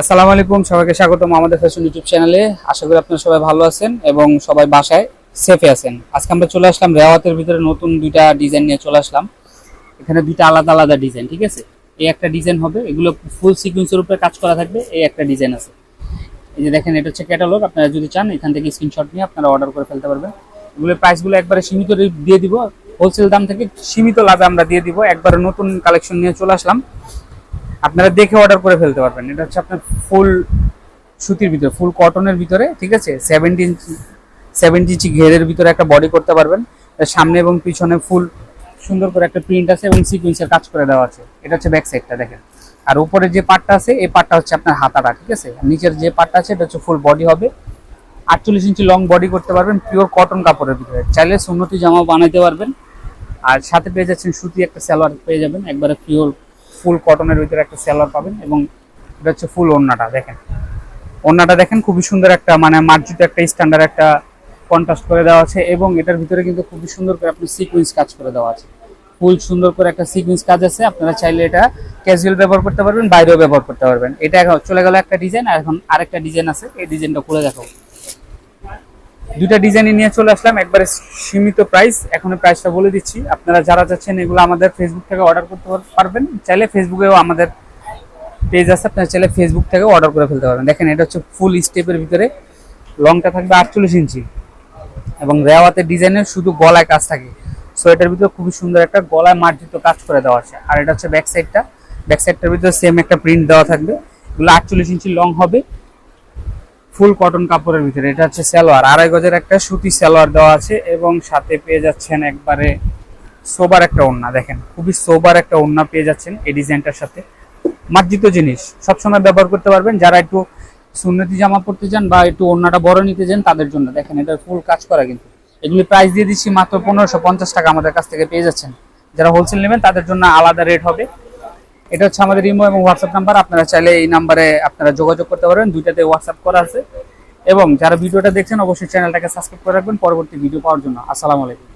আসসালামু আলাইকুম, সবাইকে স্বাগতম আমাদের ফ্যাশন ইউটিউব চ্যানেলে আশা করি আপনারা সবাই ভালো আছেন এবং সবাই বাসায় সেফে আছেন। আজকে আমরা চলে আসলাম রেওয়াতের ভিতরে নতুন দুইটা ডিজাইন নিয়ে চলে আসলাম। এখানে দুইটা আলাদা আলাদা ডিজাইন ঠিক আছে? এই একটা ডিজাইন হবে, এগুলো ফুল সিকুয়েন্সের উপরে কাজ করা থাকবে, এই একটা ডিজাইন আছে। এই যে দেখেন, এটা হচ্ছে ক্যাটালগ আপনারা যদি চান, এখান থেকে স্ক্রিনশট নিয়ে আপনারা অর্ডার করে ফেলতে পারবেন। এগুলোর প্রাইসগুলো একবারে সীমিত দিয়ে দিব। হোলসেল দাম থেকে সীমিত লাভে আমরা দিয়ে দিব। একবারে নতুন কালেকশন নিয়ে চলে আসলাম। আপনারা দেখে অর্ডার করে ফেলতে পারবেন। এটা হচ্ছে আপনার ফুল সুতির ভিতরে ফুল কটনের ভিতরে, ঠিক আছে? সেভেন্টি ইঞ্চি সেভেন্টি ইঞ্চি ঘেরের ভিতরে একটা বডি করতে পারবেন। সামনে এবং পিছনে ফুল সুন্দর করে একটা প্রিন্ট আছে এবং সিকুয়েন্সের কাজ করে দেওয়া আছে। এটা হচ্ছে ব্যাক সাইডটা দেখেন। আর উপরে যে পার্টটা আছে, এই পার্টটা হচ্ছে আপনার হাতাটা, ঠিক আছে? নিচের যে পার্টটা আছে, এটা হচ্ছে ফুল বডি হবে। আটচল্লিশ ইঞ্চি লং বডি করতে পারবেন পিওর কটন কাপড়ের ভিতরে। চাইলে সুন্নতি জামা বানাইতে পারবেন। আর সাথে পেয়ে যাচ্ছেন সুতি একটা সালোয়ার, পেয়ে যাবেন। একবারে পিওর ফুল কটনের ভিতরে একটা সালোয়ার পাবেন এবং এটা হচ্ছে ফুল ওড়নাটা, দেখেন। ওড়নাটা দেখেন, খুবই সুন্দর একটা মানে মার্জিত একটা স্ট্যান্ডার্ড একটা কন্ট্রাস্ট করে দেওয়া আছে এবং এটার ভিতরে কিন্তু খুবই সুন্দর করে আপনি সিকুয়েন্স কাজ করে দেওয়া আছে। ফুল সুন্দর করে একটা সিকুয়েন্স কাজ আছে, আপনারা চাইলে এটা ক্যাজুয়াল ব্যবহার করতে পারবেন, বাইরেও ব্যবহার করতে পারবেন। এটা এখন চলে গেল একটা ডিজাইন আর এখন আরেকটা ডিজাইন আছে, এই ডিজাইনটা খুলে দেখাবো। দুইটা ডিজাইনই নিয়ে চলে আসলাম। একবারে সীমিত প্রাইস এখন প্রাইসটা বলে দিচ্ছি। আপনারা যারা চাচ্ছেন এগুলো আমাদের ফেসবুক থেকে অর্ডার করতে পারবেন। চাইলে ফেসবুকেও আমাদের পেজ আছে। আপনারা চাইলে ফেসবুক থেকে অর্ডার করে ফেলতে পারবেন। দেখেন, এটা হচ্ছে ফুল স্টেপের ভিতরে। লংটা থাকবে আটচল্লিশ ইঞ্চি। এবং রেওয়াতের ডিজাইনের শুধু গলায় কাজ থাকে। সো এটার ভিতরে খুবই সুন্দর একটা গলায় মার্জিত কাজ করে দেওয়া আছে। আর এটা হচ্ছে ব্যাক সাইডটা ব্যাক সাইডটার ভিতরে সেম একটা প্রিন্ট দেওয়া থাকবে। এগুলো আটচল্লিশ ইঞ্চি লং হবে। ফুল কটন কাপড়ের ভিতরে। এটা হচ্ছে সালোয়ার। আড়াই গজের একটা সুতি সালোয়ার দেওয়া আছে এবং সাথে পেয়ে যাচ্ছেন একবারে সোবার একটা ওড়না। দেখেন, খুবই সোবার একটা ওড়না পেয়ে যাচ্ছেন এই ডিজাইনটার সাথে। মার্জিত জিনিস, সবসময় ব্যবহার করতে পারবেন। যারা একটু সুন্নতি জামা পড়তে চান বা একটু ওড়নাটা বড় নিতে চান, তাদের জন্য। দেখেন এটা ফুল কাজ করা কিন্তু। এগুলি প্রাইস দিয়ে দিচ্ছি মাত্র পনেরোশো টাকা আমাদের কাছ থেকে পেয়ে যাচ্ছেন। যারা হোলসেল নেবেন, তাদের জন্য আলাদা রেট হবে। এটা হচ্ছে আমাদের ইমো এবং হোয়াটসঅ্যাপ নাম্বার। আপনারা চাইলে এই নাম্বারে আপনারা যোগাযোগ করতে পারবেন। দুইটাতে হোয়াটসঅ্যাপ করা আছে। এবং যারা ভিডিওটা দেখছেন, অবশ্যই চ্যানেলটাকে সাবস্ক্রাইব করে রাখবেন। পরবর্তী ভিডিও পাওয়ার জন্য। আসসালামু আলাইকুম।